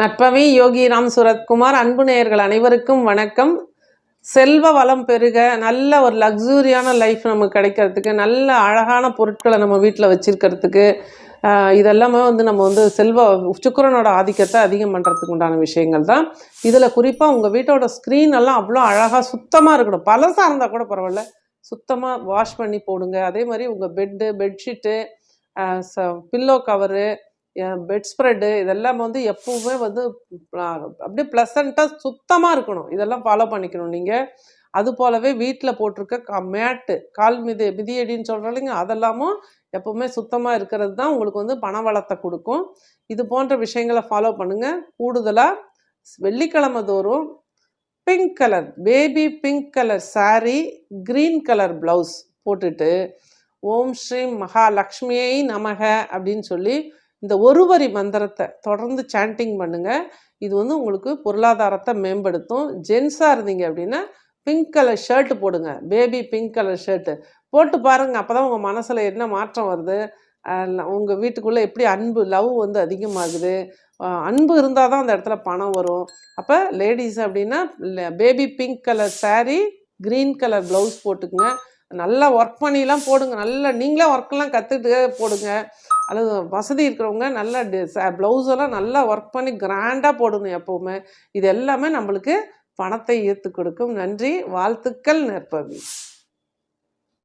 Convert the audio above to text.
நட்பவி யோகி ராம் சுரத்குமார் அன்பு நேயர்கள் அனைவருக்கும் வணக்கம். செல்வ வளம் பெருக நல்ல ஒரு லக்ஸூரியான லைஃப் நமக்கு கிடைக்கிறதுக்கு நல்ல அழகான பொருட்களை நம்ம வீட்டில் வச்சுருக்கிறதுக்கு இதெல்லாமே வந்து நம்ம வந்து செல்வ சுக்கரனோட ஆதிக்கத்தை அதிகம் பண்ணுறதுக்கு உண்டான விஷயங்கள் தான். இதில் குறிப்பாக உங்கள் வீட்டோட ஸ்க்ரீன் எல்லாம் அவ்வளோ அழகாக சுத்தமாக இருக்கணும். பழசாக இருந்தால் கூட பரவாயில்ல. சுத்தமாக வாஷ் பண்ணி போடுங்க. அதே மாதிரி உங்கள் bed bedsheet pillow cover bed spread இதெல்லாம் வந்து எப்பவுமே வந்து அப்படியே ப்ளசண்ட்டாக சுத்தமாக இருக்கணும். இதெல்லாம் ஃபாலோ பண்ணிக்கணும் நீங்கள் அது போலவே வீட்டில் போட்டிருக்க க மேட்டு கால் மிதி மிதியடின்னு சொல்கிறோம் இல்லைங்க அதெல்லாமும் எப்பவுமே சுத்தமாக இருக்கிறது தான் உங்களுக்கு வந்து பண வளத்தை கொடுக்கும். இது போன்ற விஷயங்களை ஃபாலோ பண்ணுங்கள் கூடுதலாக வெள்ளிக்கிழமை தோறும் pink colour baby pink colour sari green colour blouse போட்டுட்டு ஓம் ஸ்ரீ மகாலக்ஷ்மியை நமக அப்படின்னு சொல்லி இந்த ஒரு வரி மந்திரத்தை தொடர்ந்து சாண்டிங் பண்ணுங்கள் இது வந்து உங்களுக்கு பொருளாதாரத்தை மேம்படுத்தும். ஜென்ஸாக இருந்தீங்க அப்படின்னா பிங்க் கலர் ஷர்ட் போடுங்க. பேபி பிங்க் கலர் ஷர்ட்டு போட்டு பாருங்கள் அப்போ தான் உங்கள் மனசில் என்ன மாற்றம் வருது? உங்கள் வீட்டுக்குள்ளே எப்படி அன்பு லவ் வந்து அதிகமாகுது? அன்பு இருந்தால் தான் அந்த இடத்துல பணம் வரும். அப்போ லேடிஸ் அப்படின்னா baby pink colour sari green colour blouse போட்டுக்குங்க. நல்லா ஒர்க் பண்ணிலாம் போடுங்க. நல்லா நீங்களே ஒர்க்கெல்லாம் கற்றுட்டு போடுங்க. அல்லது வசதி இருக்கிறவங்க நல்லா ப்ளவுஸெல்லாம் நல்லா ஒர்க் பண்ணி கிராண்டாக போடணும் எப்போவுமே. இது எல்லாமே நம்மளுக்கு பணத்தை ஈர்த்து கொடுக்கும். நன்றி. வாழ்த்துக்கள் நற்பவி.